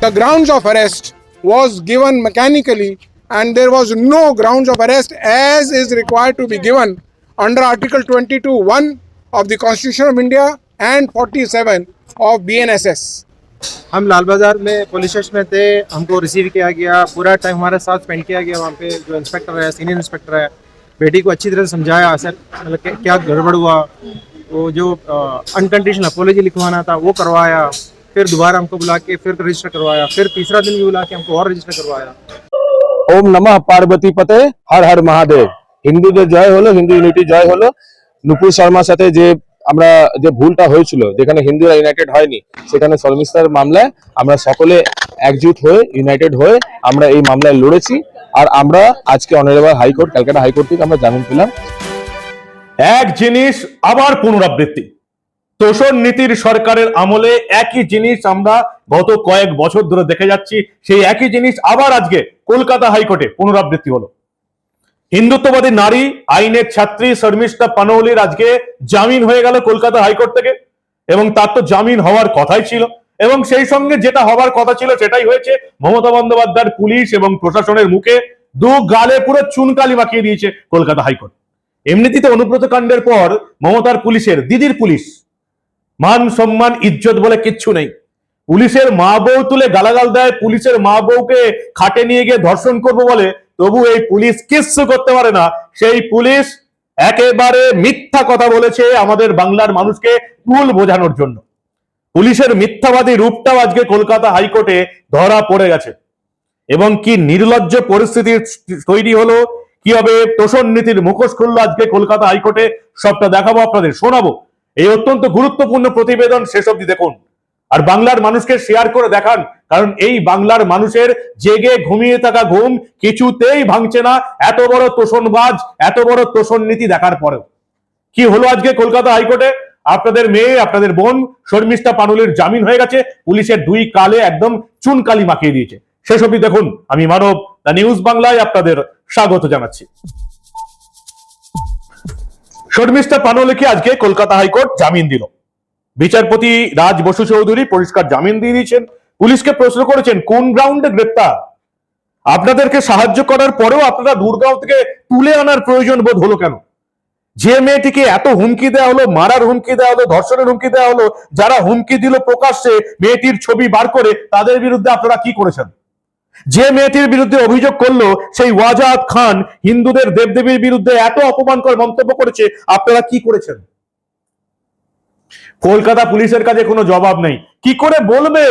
the grounds of arrest was given mechanically and there was no grounds of arrest as is required to be given under article 22 1 of the constitution of india and 47 of bnss हम लाल बाज़ार में police station में थे हमको receive किया गया पूरा time हमारे साथ स्पेंड किया गया वहाँ पे जो इंस्पेक्टर है सीनियर इंस्पेक्टर है बेटी को अच्छी तरह से समझाया सर मतलब क्या गड़बड़ हुआ वो जो अनकंडीशनल अपोलॉजी लिखवाना था वो करवाया फिर दोबारा हमको बुला के फिर रजिस्टर करवाया फिर तीसरा दिन भी बुला के हमको और रजिस्टर करवाया ওম নমঃ পার্বতী পতে হর হর মহাদেব হিন্দুদের জয় হলো হিন্দু ইউনিটি জয় হলো নুপুর শর্মার সাথে যে আমরা যে ভুলটা হয়েছিল যেখানে হিন্দুরা ইউনাইটেড হয়নি সেখানে শর্মিষ্ঠার মামলায় আমরা সকলে একজুট হয়ে ইউনাইটেড হয়ে আমরা এই মামলায় লড়েছি আর আমরা আজকে অনারেবল হাইকোর্ট ক্যালকাটা হাইকোর্ট থেকে আমরা জামিন পেলাম এক জিনিস আবার পুনরাবৃত্তি তোষণ নীতির সরকারের আমলে একই জিনিস আমরা গত কয়েক বছর ধরে দেখে যাচ্ছি। সেই একই জিনিস আবার আজকে কলকাতা হাইকোর্টে পুনরাবৃত্তি হলো। হিন্দুত্ববাদী নারী, আইনের ছাত্রী, শর্মিষ্ঠা পানৌলির আজকে জামিন হয়ে গেল কলকাতা হাইকোর্ট থেকে। এবং তার তো জামিন হওয়ার কথাই ছিল। এবং সেই সঙ্গে যেটা হওয়ার কথা ছিল সেটাই হয়েছে। মমতা বন্দ্যোপাধ্যায়ের পুলিশ এবং প্রশাসনের মুখে দু গালে পুরো চুনকালি মাখিয়ে দিয়েছে কলকাতা হাইকোর্ট। এমনিতেই তো অনুব্রত কাণ্ডের পর মমতার পুলিশের দিদির পুলিশ। মান সম্মান, ইজ্জত বলে কিচ্ছু নেই। পুলিশের মা বউ তুলে গালাগাল দেয়, পুলিশের মা বউকে খাটে নিয়ে গিয়ে ধর্ষণ করব বলে, তবু এই পুলিশ কিচ্ছু করতে পারে না। সেই পুলিশ একেবারে মিথ্যা কথা বলেছে আমাদের বাংলার মানুষকে ভুল বোঝানোর জন্য। পুলিশের মিথ্যাবাদী রূপটাও আজকে কলকাতা হাইকোর্টে ধরা পড়ে গেছে। এবং কি নির্লজ্জ পরিস্থিতি তৈরি হলো, কীভাবে তোষণ নীতির মুখোশ খুললো আজকে কলকাতা হাইকোর্টে, সবটা দেখাবো আপনাদের, শোনাবো। এই অত্যন্ত গুরুত্বপূর্ণ প্রতিবেদন শেষ অবধি দেখুন। আর বাংলার মানুষকে শেয়ার করে দেখান, কারণ এই বাংলার মানুষের জেগে ঘুমিয়ে থাকা ঘুম কিছুতেই ভাঙছে না। এত বড় তোষণবাজ, এত বড় তোষণ নীতি দেখার পরেও। কি হলো আজকে কলকাতা হাইকোর্টে? আপনাদের মেয়ে, আপনাদের বোন, শর্মিষ্ঠা পানুলির জামিন হয়ে গেছে, পুলিশের দুই কালে একদম চুনকালি মাখিয়ে দিয়েছে। অবধি দেখুন, আমি মানব, দ্য নিউজ বাংলায় আপনাদের স্বাগত জানাচ্ছি। শর্মিষ্ঠা পানুলিকে আজকে কলকাতা হাইকোর্ট জামিন দিল। বিচারপতি রাজ বসু চৌধুরী পরিষ্কার জামিন দিয়ে দিয়েছেন। পুলিশকে প্রশ্ন করেছেন, কোন গ্রাউন্ডে গ্রেপ্তার? আপনাদেরকে সাহায্য করার পরেও আপনারা দুর্গাঁও থেকে তুলে আনার প্রয়োজন বোধ হলো কেন? যে মেয়েটিকে এত হুমকি দেওয়া হলো, মারার হুমকি দেওয়া হলো, ধর্ষণের হুমকি দেওয়া হলো, যারা হুমকি দিল প্রকাশ্যে, মেয়েটির ছবি বার করে, তাদের বিরুদ্ধে আপনারা কি করেছেন? যে মেয়েটির বিরুদ্ধে অভিযোগ করল, সেই ওয়াজাদ খান হিন্দুদের দেবদেবীর বিরুদ্ধে এত অপমানকর মন্তব্য করেছে, আপনারা কি করেছেন? কলকাতা পুলিশের কাছে কোনো জবাব নেই। কি করে বলবে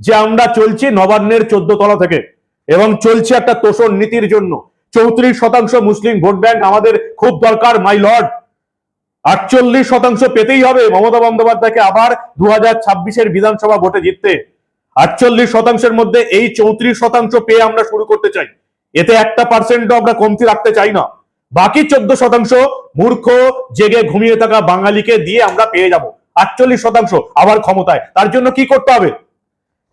যে আমরা চলছি নবান্নের চোদ্দ তলা থেকে? এবং চলছে একটা তোষণ নীতির জন্য। চৌত্রিশ শতাংশ মুসলিম ভোট ব্যাংক আমাদের খুব দরকার, মাই লর্ড। আটচল্লিশ শতাংশ পেতেই হবে মমতা বন্দ্যোপাধ্যায়কে আবার দু হাজার ছাব্বিশের বিধানসভা ভোটে জিততে। আটচল্লিশ শতাংশের মধ্যে এই চৌত্রিশ শতাংশ পেয়ে আমরা শুরু করতে চাই। এতে একটা পার্সেন্টও আমরা কমতি রাখতে চাই না। বাকি চোদ্দ শতাংশ মূর্খ, জেগে ঘুমিয়ে থাকা বাঙালিকে দিয়ে আমরা পেয়ে যাব। আটচল্লিশ শতাংশ আবার ক্ষমতায়। তার জন্য কি করতে হবে?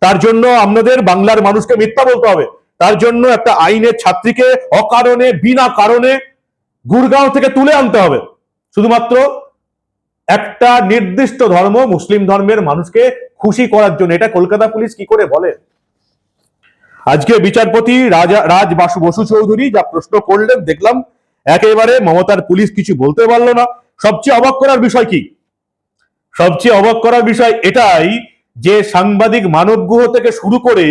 তার জন্য আপনাদের বাংলার মানুষকে মিথ্যা বলতে হবে। তার জন্য একটা আইনের ছাত্রীকে অকারণে, বিনা কারণে গুরগাঁও থেকে তুলে আনতে হবে। শুধুমাত্র একটা নির্দিষ্ট ধর্ম, মুসলিম ধর্মের মানুষকে খুশি করার জন্য। এটা কলকাতা পুলিশ কি করে বলে? আজকে বিচারপতি রাজা রাজ বাসু বসু চৌধুরী যা প্রশ্ন করলেন, দেখলাম একেবারে মমতার পুলিশ কিছু বলতে পারল না। সবচেয়ে অবাক করার বিষয় কি? সবচেয়ে অবাক করার বিষয় এটাই যে সাংবাদিক মানব গুহ থেকে শুরু করে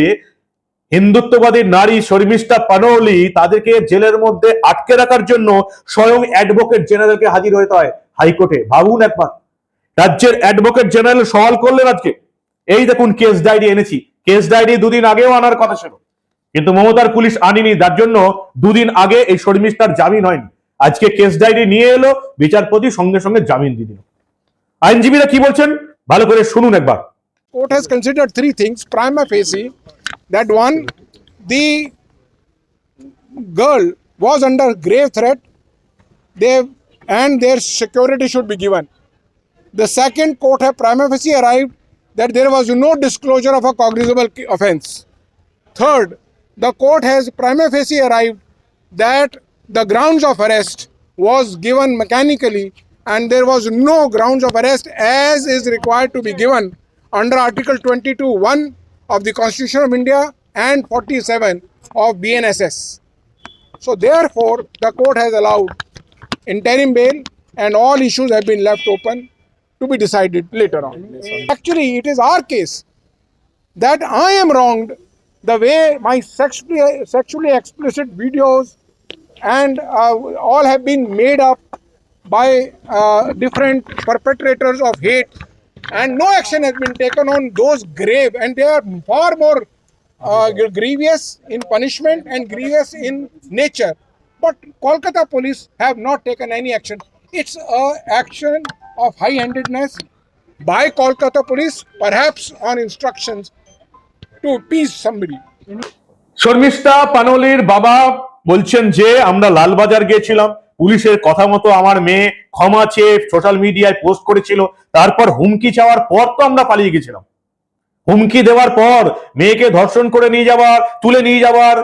হিন্দুত্ববাদী নারী শর্মিষ্ঠা পানৌলি তাদেরকে জেলের মধ্যে আটকে রাখার জন্য স্বয়ং অ্যাডভোকেট জেনারেলকে হাজির হতে হয় হাইকোর্টে। ভাবুন একবার। রাজ্যের অ্যাডভোকেট জেনারেল সওয়াল করলেন আজকে। এই দেখুন কেস ডায়েরি এনেছি। কেস ডায়েরি দুদিন আগেও আনার কথা ছিল। কিন্তু মমতার পুলিশ আনিনি, যার জন্য দুদিন আগে এই শর্মিস্টার জামিন হয়নি। আজকে কেস ডায়েরি নিয়ে এলো, বিচারপতি সঙ্গে সঙ্গে জামিন দিয়ে দিল। আইনজীবীরা কি বলছেন? ভালো করে শুনুন একবার। Court has consider three things prima facie that one the girl was under grave threat they and their security should be given the second court have prima facie arrive that there was no disclosure of a cognizable offense third the court has prima facie arrived that the grounds of arrest was given mechanically and there was no grounds of arrest as is required to be given under article 22 1 of the Constitution of India and 47 of BNSS. So therefore, the court has allowed interim bail and all issues have been left open to be decided later on. Actually, it is our case that I am wronged the way my sexually, sexually explicit videos and uh, all have been made up by uh, different perpetrators of hate. And no action has been taken on those grave. And they are far more uh, grievous in punishment and grievous in nature. But kolkata police have not taken any action. It's a action of high-handedness by kolkata police, perhaps on instructions to appease somebody. Sharmishtha পানলির বাবা বলছেন যে, আমরা লালবাজার গিয়েছিলাম, পুলিশের কথা মতো আমার মেয়ে ক্ষমা চেয়ে সোশ্যাল মিডিয়ায় পোস্ট করেছিল, তারপর হুমকি চাওয়ার পর তো আমরা পালিয়ে গেছিলাম হুমকি দেওয়ার পর মেয়েকে ধর্ষণ করে নিয়ে যাওয়ার, তুলে নিয়ে যাওয়ার,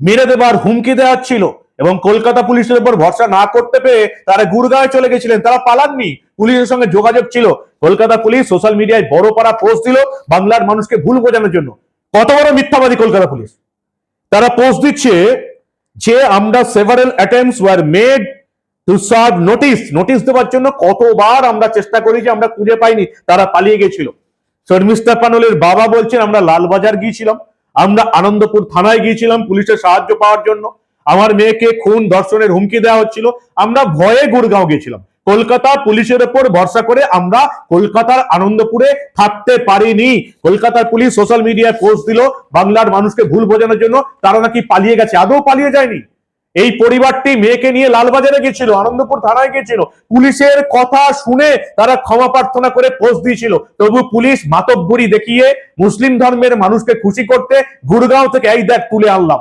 মেরে দেবার হুমকি দেওয়া ছিল। এবং কলকাতা পুলিশের উপর ভরসা না করতে পেরে তারা গুরগাঁয়ে চলে গেছিলেন। তারা পালাননি। পুলিশের সঙ্গে যোগাযোগ ছিল। কলকাতা পুলিশ সোশ্যাল মিডিয়ায় বড় পাড়া পোস্ট দিল বাংলার মানুষকে ভুল বোঝানোর জন্য। কত বড় মিথ্যাবাদী কলকাতা পুলিশ? তারা পোস্ট দিচ্ছে যে আমরা several attempts were made to serve notice notice দেওয়ার জন্য কতবার আমরা চেষ্টা করি যে আমরা খুঁজে পাইনি। তারা পালিয়ে গেছিল। শর্মিষ্ঠা পানলের বাবা বলছেন, আমরা লালবাজার গিয়েছিলাম। আমরা আনন্দপুর থানায় গিয়েছিলাম পুলিশের সাহায্য পাওয়ার জন্য। আমার মেয়েকে খুন, ধর্ষণের হুমকি দেওয়া হচ্ছিল। আমরা ভয়ে গুরগাঁও গিয়েছিলাম কলকাতা পুলিশের উপর ভরসা করে আমরা কলকাতার আনন্দপুরে থাকতে পারিনি। কলকাতার পুলিশ সোশ্যাল মিডিয়ায় পোস্ট দিল, বাংলার মানুষকে ভুল বোঝানোর জন্য তারা নাকি পালিয়ে গেছে। আদৌ পালিয়ে যায়নি। এই পরিবারটি মেয়েকে নিয়ে লালবাজারে গেছিল, আনন্দপুর থানায় গিয়েছিল পুলিশের কথা শুনে তারা ক্ষমা প্রার্থনা করে পোস্ট দিয়েছিল। তবু পুলিশ মাতব্বরি দেখিয়ে মুসলিম ধর্মের মানুষকে খুশি করতে গুরগাঁও থেকে এই দেখ তুলে আনলাম।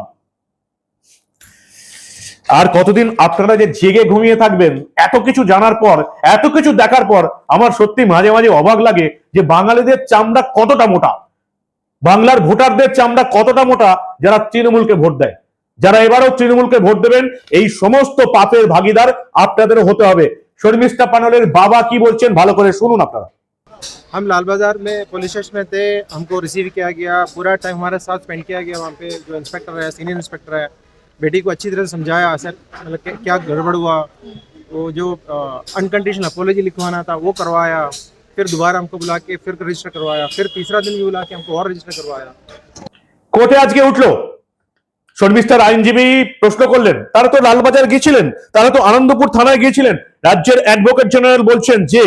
আর কতদিন আপনারা যে জেগে ঘুমিয়ে থাকবেন এত কিছু জানার পর এত কিছু দেখার পর আমার সত্যি মাঝে মাঝে অবাক লাগে যে বাঙালিদের চামড়া কতটা মোটা বাংলার ভোটারদের চামড়া কতটা মোটা যারা তৃণমূলকে ভোট দেয় যারা এবারও তৃণমূলকে ভোট দেবেন এই সমস্ত পাপের ভাগিদার আপনাদেরও হতে হবে শর্মিষ্ঠা পানলের বাবা কি বলছেন ভালো করে শুনুন আপনারা हम लाल बाजार में पुलिस स्टेशन में थे हमको रिसीव किया गया पूरा टाइम हमारे साथ स्पेंड किया गया वहाँ पे जो इंस्पेक्टर है सीनियर इंस्पेक्टर है बेटी को अच्छी तरह से समझाया सर मतलब क्या- क्या गड़बड़ हुआ वो जो अनकंडीशनल अपोलॉजी लिखवाना था वो करवाया फिर दोबारा हमको बुला के फिर रजिस्टर करवाया फिर तीसरा दिन भी बुला के हमको और रजिस्टर करवाया কোর্টে আজকে উঠলো শর্মিষ্ঠার আইনজীবী প্রশ্ন করলেন তারা তো লালবাজার গিয়েছিলেন তারা তো আনন্দপুর থানায় গিয়েছিলেন রাজ্যের অ্যাডভোকেট জেনারেল বলছেন যে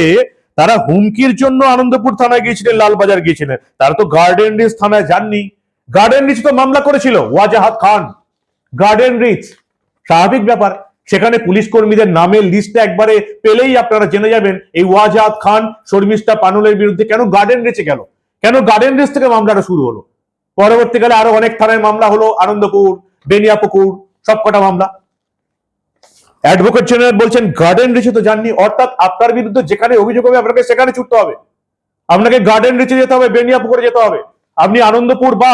তারা হুমকির জন্য আনন্দপুর থানায় গিয়েছিলেন লালবাজার গিয়েছিলেন তারা তো গার্ডেন রিচ থানায় যাননি গার্ডেন রিচ তো মামলা করেছিল ওয়াজাহাত খান গার্ডেন রিচ স্বাভাবিক ব্যাপার। সেখানে পুলিশ কর্মীদের নামের লিস্টে একবারে পেলেই আপনারা জেনে যাবেন, এই ওয়াজাদ খান, শর্মিষ্ঠা পানুলের বিরুদ্ধে কেন গার্ডেন রিচে গেল? কেন গার্ডেন রিচ থেকে মামলাটা শুরু হলো? পরবর্তীকালে আরও অনেক থানায় মামলা হলো, আনন্দপুর, বেনিয়াপুকুর, সবকটা মামলা। অ্যাডভোকেট জেনারেল বলছেন গার্ডেন রিচে তো জাননি অর্থাৎ আপনার বিরুদ্ধে যেখানে অভিযোগ হবে, আপনাকে সেখানে ছুটতে হবে। আপনাকে গার্ডেন রিচে যেতে হবে, বেনিয়াপুকুরে যেতে হবে। আপনি আনন্দপুর বা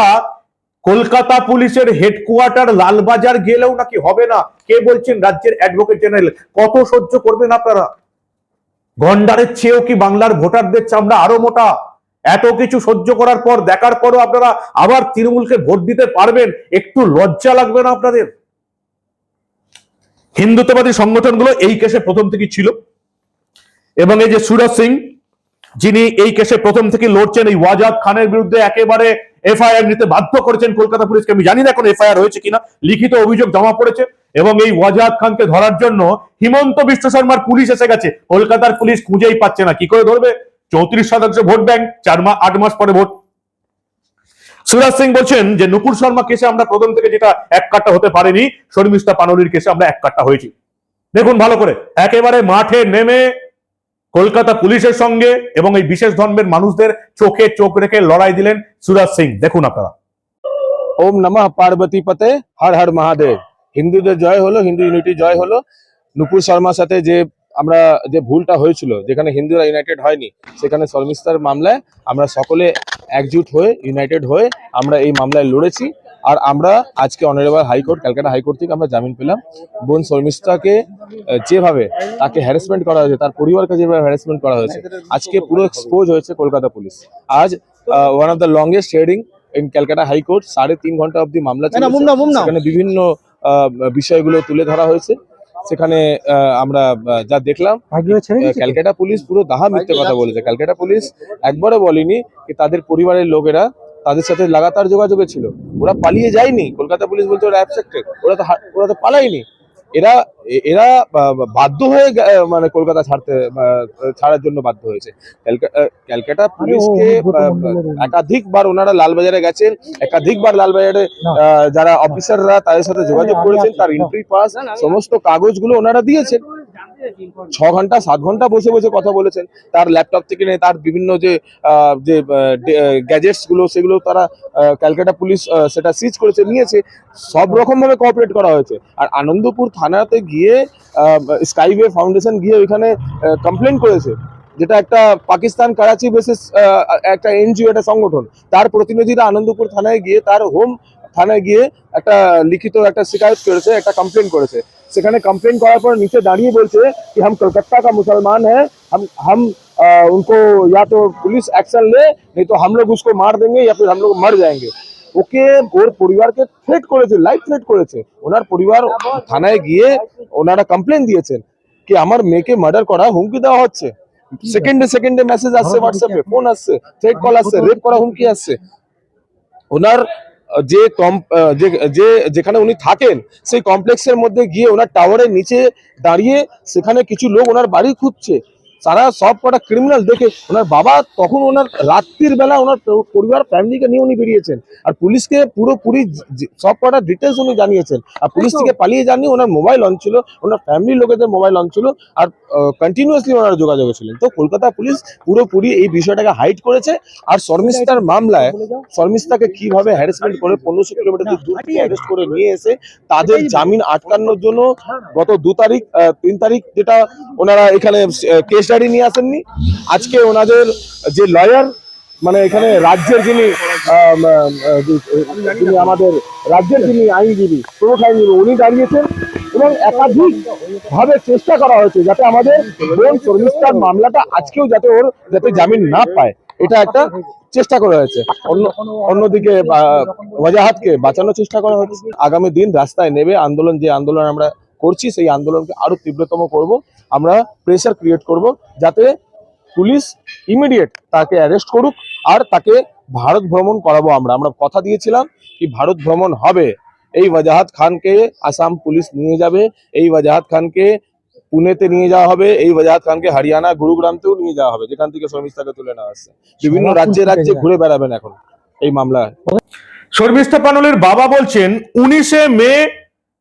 কলকাতা পুলিশের হেডকোয়ার্টার লালবাজার গেলেও নাকি হবে না? কে বলছেন রাজ্যের অ্যাডভোকেট জেনারেল? কত সহ্য করবেন আপনারা? গন্ডারের চেয়েও কি বাংলার ভোটারদের চামড়া আরও মোটা? এত কিছু সহ্য করার পর, দেখার পরও আপনারা আবার তৃণমূলকে ভোট দিতে পারবেন? একটু লজ্জা লাগবে না আপনাদের? হিন্দুত্ববাদী সংগঠনগুলো এই কেসে প্রথম থেকে ছিল। এবং এই যে সুরজ সিং, যিনি এই কেসে প্রথম থেকে লড়ছেন, এই ওয়াজাদ খানের বিরুদ্ধে একেবারে এফআইআর নিতে বাধ্য করেছেন কলকাতা পুলিশকে। আমি জানি না এখন এফআইআর হয়েছে কিনা। লিখিত অভিযোগ জমা পড়েছে এবং এই ওয়াজাদ খানকে ধরার জন্য হিমন্ত বিশ্ব শর্মার পুলিশ এসে গেছে। কলকাতার পুলিশ খুঁজেই পাচ্ছে না। কি করে ধরবে? চৌত্রিশ শতাংশ ভোট ব্যাংক, চার মাস আট মাস পরে ভোট। সুরাজ সিং বলছেন যে, নুপুর শর্মা কেসে আমরা প্রথম থেকে যেটা এক কাট্টা হতে পারিনি, শর্মিষ্ঠা পানলির কেসে আমরা এক কাট্টা হয়েছি। দেখুন ভালো করে। একেবারে মাঠে নেমে কলকাতা পুলিশের সঙ্গে এবং এই বিশেষ ধর্মের মানুষদের চোখে চোখ রেখে লড়াই দিলেন সুরাজ সিং। দেখুন আপনারা। ওম নমঃ পার্বতী পতে হর হর মহাদেব। হিন্দুদের জয় হলো, হিন্দু ইউনিটি জয় হলো। নুপুর শর্মার সাথে যে আমরা যে ভুলটা হয়েছিল, যেখানে হিন্দুরা ইউনাইটেড হয়নি, সেখানে শর্মিস্তার মামলায় আমরা সকলে একজুট হয়ে ইউনাইটেড হয়ে আমরা এই মামলায় লড়েছি। আর আমরা আজকে অনারেবল হাইকোর্ট ক্যালকাটা হাইকোর্ট থেকে আমরা জামিন পেলাম। বোন শর্মিষ্ঠাকে যেভাবে তাকে হ্যারাসমেন্ট করা হয়েছে তার পরিবারকে যেভাবে হ্যারাসমেন্ট করা হয়েছে আজকে পুরো এক্সপোজ হয়েছে কলকাতা পুলিশ। আজ one of the longest hearing in Calcutta High Court সাড়ে তিন ঘণ্টা অবধি মামলা। সেখানে বিভিন্ন বিষয়গুলো তুলে ধরা হয়েছে। সেখানে আমরা যা দেখলাম ক্যালকাটা পুলিশ পুরো দাহা মিথ্যে কথা বলেছে। ক্যালকাটা পুলিশ একবারও বলেনি কি তাদের পরিবারের লোকেরা তাদের সাথে লাগাতার যোগাযোগে ছিল। ওরা পালিয়ে যায়নি। কলকাতা পুলিশ বলছে ওরা অ্যাবসেক্টেড ওরা তো ওরা তো পালায়নি। এরা এ- এরা বাধ্য হয়ে গে- মানে কলকাতা ছাড়তে আহ, ছাড়ার জন্য বাধ্য হয়েছে। ক্যালকাটা পুলিশকে একাধিকবার ওনারা লালবাজারে গেছেন। একাধিকবার লালবাজারে আহ, যারা অফিসাররা তাদের সাথে যোগাযোগ করেছেন তার এন্ট্রি পাস সমস্ত কাগজগুলো ওনারা দিয়েছেন। ছ ঘণ্টা, সাত ঘণ্টা বসে বসে কথা বলেছেন। তার ল্যাপটপ থেকে নিয়ে তার বিভিন্ন যে যে গ্যাজেটসগুলো, সেগুলো তারা ক্যালকাটা পুলিশ সেটা সিজ করেছে, নিয়েছে। সব রকম ভাবে কোঅপারেট করা হয়েছে। আর আনন্দপুর থানাতে গিয়ে স্কাইওয়ে ফাউন্ডেশন গিয়ে ওইখানে কমপ্লেন করেছে। যেটা একটা পাকিস্তান করাচি বেসিস একটা এনজিও, একটা সংগঠন। তার প্রতিনিধিরা আনন্দপুর থানায় গিয়ে তার হোম থানায় গিয়ে একটা লিখিত একটা শিকায়ত করেছে একটা কমপ্লেন করেছে সেখানে কমপ্লেন করার পর নিচে দাঁড়িয়ে বলছে कि हम कलकत्ता का मुसलमान है हम हम आ, उनको या तो पुलिस एक्शन ले नहीं तो हम लोग उसको मार देंगे या फिर हम लोग मर जाएंगे ওকে ওর পরিবারকে থ্রেট করেছে লাইফ থ্রেট করেছে ওনার পরিবার থানায় গিয়ে ওনারা কমপ্লেন দিয়েছেন কি আমার মেয়েকে মার্ডার করা হুমকি দেওয়া হচ্ছে সেকেন্ডে সেকেন্ডে মেসেজ আসছে হোয়াটসঅ্যাপে ফোন আসছে থ্রেট কল আসছে রেপ করা হুমকি আসছে ওনার আহ, যে কম যে যেখানে উনি থাকেন, সেই কমপ্লেক্সের মধ্যে গিয়ে ওনার টাওয়ারের নিচে দাঁড়িয়ে সেখানে কিছু লোক ওনার বাড়ি খুঁজছে। সারা সব কটা ক্রিমিনাল দেখে ওনার বাবা তখন ওনার রাত্রির বেলা ওনার পরিবার ফ্যামিলিকে নিয়ে উনি বেরিয়েছেন। আর পুলিশকে পুরোপুরি সব কটা ডিটেলস উনি জানিয়েছেন। আর পুলিশ থেকে পালিয়ে যাননি ওনার মোবাইল অন ছিল ওনার ফ্যামিলির লোকেদের মোবাইল অন ছিল আর কন্টিনিউয়াসলি ওনারা যোগাযোগে ছিলেন। তো কলকাতা পুলিশ পুরোপুরি এই বিষয়টাকে হাইড করেছে। আর শর্মিষ্ঠার মামলায় শর্মিষ্ঠাকে কীভাবে হ্যারাসমেন্ট করে পনেরোশো কিলোমিটার দূর থেকে অ্যারেস্ট করে নিয়ে এসে তাদের জামিন আটকানোর জন্য গত দু তারিখ তিন তারিখ যেটা ওনারা এখানে কেস ডায়েরি নিয়ে আসেননি। আজকে ওনাদের যে লয়ার মানে এখানে রাজ্যের যিনি যিনি আমাদের রাজ্যের যিনি আইনজীবী, প্রমুখ আইনজীবী, উনি দাঁড়িয়েছেন এবং একাধিক ভাবে চেষ্টা করা হয়েছে যাতে আমাদের বোন শর্মিষ্ঠার মামলাটা আজকেও যাতে ওর যাতে জামিন না পায়। এটা একটা চেষ্টা করা হয়েছে। অন্য, অন্যদিকে ওয়াজাহাতকে বাঁচানোর চেষ্টা করা হয়েছে। আগামী দিন রাস্তায় নেবে আন্দোলন, যে আন্দোলন আমরা করছি, সেই আন্দোলনকে আরও তীব্রতম করব। আমরা প্রেসার ক্রিয়েট করব যাতে পুলিশ ইমিডিয়েট তাকে অ্যারেস্ট করুক আর তাকে ভারত ভ্রমণ করাবো আমরা। আমরা কথা দিয়েছিলাম কি ভারত ভ্রমণ হবে। এই ওয়াজাহাত খানকে আসাম পুলিশ নিয়ে যাবে। এই ওয়াজাহাত খানকে পুনেতে নিয়ে যাওয়া হবে। এই ওয়াজাহাত খানকে হরিয়ানা গুরুগ্রামতেও নিয়ে যাওয়া হবে। যেখান থেকে শর্মিস্তাকে তুলে নেওয়া হচ্ছে। বিভিন্ন রাজ্যে রাজ্যে ঘুরে বেড়াবেন এখন। এই মামলায়। শর্মিষ্ঠা পানলের বাবা বলছেন উনিশে মে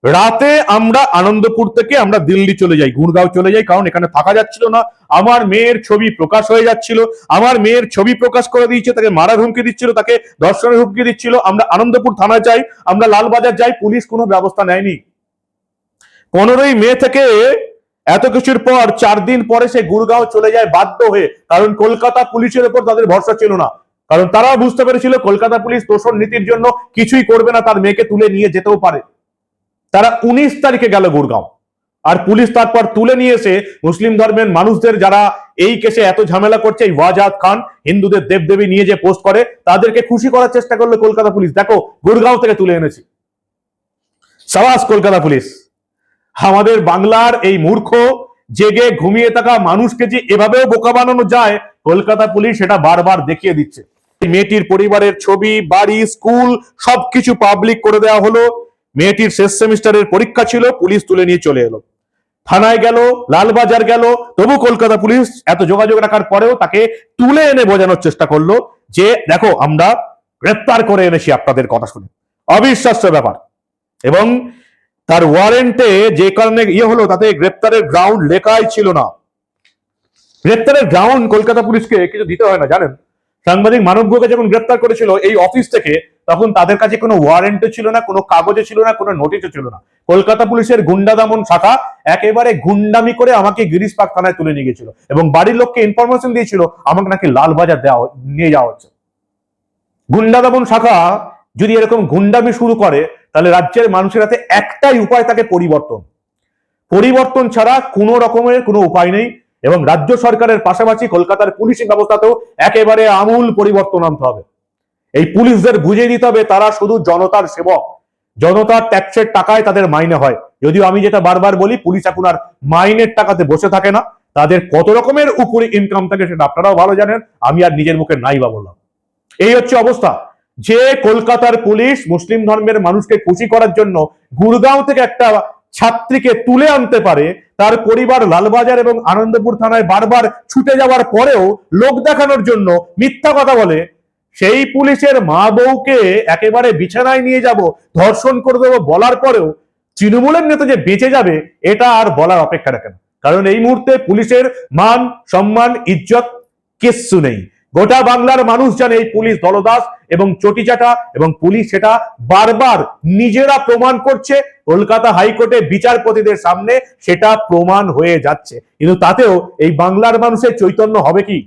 রাতে আমরা আনন্দপুর থেকে আমরা দিল্লি চলে যাই গুড়গাঁও চলে যাই, কারণ এখানে থাকা যাচ্ছিল না। আমার মেয়ের ছবি প্রকাশ হয়ে যাচ্ছিল। আমার মেয়ের ছবি প্রকাশ করে দিয়েছে, তাকে মারার হুমকি দিচ্ছিল, তাকে দর্শনের হুমকি দিচ্ছিল। আমরা আনন্দপুর থানায় যাই, আমরা লালবাজার যাই, পুলিশ কোনো ব্যবস্থা নেয়নি। পনেরোই মে থেকে এত কিছুর পর চার দিন পরে সে গুরগাঁও চলে যায় বাধ্য হয়ে, কারণ কলকাতা পুলিশের উপর তাদের ভরসা ছিল না। কারণ তারাও বুঝতে পেরেছিল, কলকাতা পুলিশ তোষণ নীতির জন্য কিছুই করবে না, তার মেয়েকে তুলে নিয়ে যেতেও পারে। তারা উনিশ তারিখে গেল গুরগাঁও। আর পুলিশ তারপর তুলে নিয়ে এসে মুসলিম ধর্মের মানুষদের যারা এই কেসে এত ঝামেলা করছে, এই ওয়াজাদ খান, হিন্দুদের দেবদেবী নিয়ে যে পোস্ট করে, তাদেরকে খুশি করার চেষ্টা করল কলকাতা পুলিশ। দেখো, গুরগাঁও থেকে তুলে এনেছি। সাবাস কলকাতা পুলিশ। আমাদের বাংলার এই মূর্খ, জেগে ঘুমিয়ে থাকা মানুষকে যে এভাবেও বোকা বানানো যায়, কলকাতা পুলিশ সেটা বারবার দেখিয়ে দিচ্ছে। মেয়েটির পরিবারের ছবি, বাড়ি, স্কুল, সবকিছু পাবলিক করে দেওয়া হলো। মেয়েটির শেষ সেমিস্টারের পরীক্ষা ছিল, পুলিশ তুলে নিয়ে চলে এলো। থানায় গেল, লালবাজার গেল, তবু কলকাতা পুলিশ এত যোগাযোগ রাখার পরেও তাকে তুলে এনে বোঝানোর চেষ্টা করল যে, দেখো, আমরা গ্রেপ্তার করে এনেছি আপনাদের কথা শুনে। অবিশ্বাস্য ব্যাপার। এবং তার ওয়ারেন্টে যে কারণে ইয়ে হলো, তাতে গ্রেপ্তারের গ্রাউন্ড লেখাই ছিল না। গ্রেপ্তারের গ্রাউন্ড কলকাতা পুলিশকে কিছু দিতে হয় না, জানেন? সাংবাদিক মানবকে যখন গ্রেপ্তার করেছিল এই অফিস থেকে, তখন তাদের কাছে কোনো ওয়ারেন্টও ছিল না, কোনো কাগজে ছিল না, কোনো নোটিশও ছিল না। কলকাতা পুলিশের গুন্ডা দমন শাখা একেবারে গুন্ডামি করে আমাকে গিরিশ পাক থানায় তুলে নিয়ে গেছিল এবং বাড়ির লোককে ইনফরমেশন দিয়েছিল, আমাকে নাকি লালবাজার দেওয়া নিয়ে যাওয়া হচ্ছে। গুন্ডা দমন শাখা যদি এরকম গুন্ডামি শুরু করে, তাহলে রাজ্যের মানুষের হাতে একটাই উপায় থাকে পরিবর্তন। পরিবর্তন ছাড়া কোনো রকমের কোনো উপায় নেই। এবং রাজ্য সরকারের পাশাপাশি কলকাতার পুলিশি ব্যবস্থাতেও একেবারে আমূল পরিবর্তন আনতে হবে। এই পুলিশদের বুঝিয়ে দিতে হবে, তারা শুধু জনতার সেবক। জনতার ট্যাক্সের টাকায় তাদের মাইনে হয়। যদিও আমি যেটা বারবার বলি, পুলিশ এখন আর মাইনের টাকাতে বসে থাকে না। তাদের কত রকমের উপরে ইনকাম থাকে সেটা আপনারাও ভালো জানেন, আমি আর নিজের মুখে নাই বা বললাম। এই হচ্ছে অবস্থা। যে কলকাতার পুলিশ মুসলিম ধর্মের মানুষকে খুশি করার জন্য গুরগাঁও থেকে একটা ছাত্রীকে তুলে আনতে পারে, তার পরিবার লালবাজার এবং আনন্দপুর থানায় বারবার ছুটে যাওয়ার পরেও লোক দেখানোর জন্য মিথ্যা কথা বলে, সেই পুলিশের মা বউকে একেবারে বিছানায় নিয়ে যাব, ধর্ষণ করে দেবো বলার পরেও তৃণমূলের নেতা যে বেঁচে যাবে, এটা আর বলার অপেক্ষা রাখে না। কারণ এই মুহূর্তে পুলিশের মান, সম্মান, ইজ্জত কিচ্ছু নেই। গোটা বাংলার মানুষ জানে এই পুলিশ দলদাস এবং চটিচাটা এবং পুলিশ সেটা বারবার নিজেরা প্রমাণ করছে। কলকাতা হাইকোর্টে বিচারপতিদের সামনে সেটা প্রমাণ হয়ে যাচ্ছে। কিন্তু তাতেও এই বাংলার মানুষের চৈতন্য হবে কি?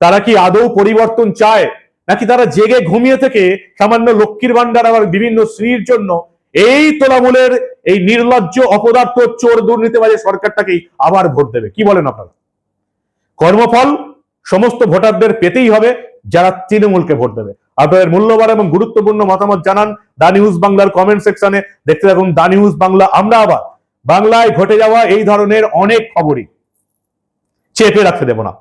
তারা কি আদৌ পরিবর্তন চায়? নাকি তারা জেগে ঘুমিয়ে থেকে সামান্য লক্ষ্মীর ভান্ডার আবার বিভিন্ন শ্রীর জন্য এই তোলামূলের এই নির্লজ্জ অপদার্থ চোর দুর্নীতিবাজী সরকারটাকেই আবার ভোট দেবে? কি বলেন আপনারা? কর্মফল সমস্ত ভোটারদের পেতেই হবে যারা তৃণমূলকে ভোট দেবে। আপনাদের মূল্যবান এবং গুরুত্বপূর্ণ মতামত জানান দা নিউজ বাংলার কমেন্ট সেকশনে। দেখতে থাকুন দা নিউজ বাংলা। আমরা আবার বাংলায় ঘটে যাওয়া এই ধরনের অনেক খবরই চেপে রাখতে দেব না।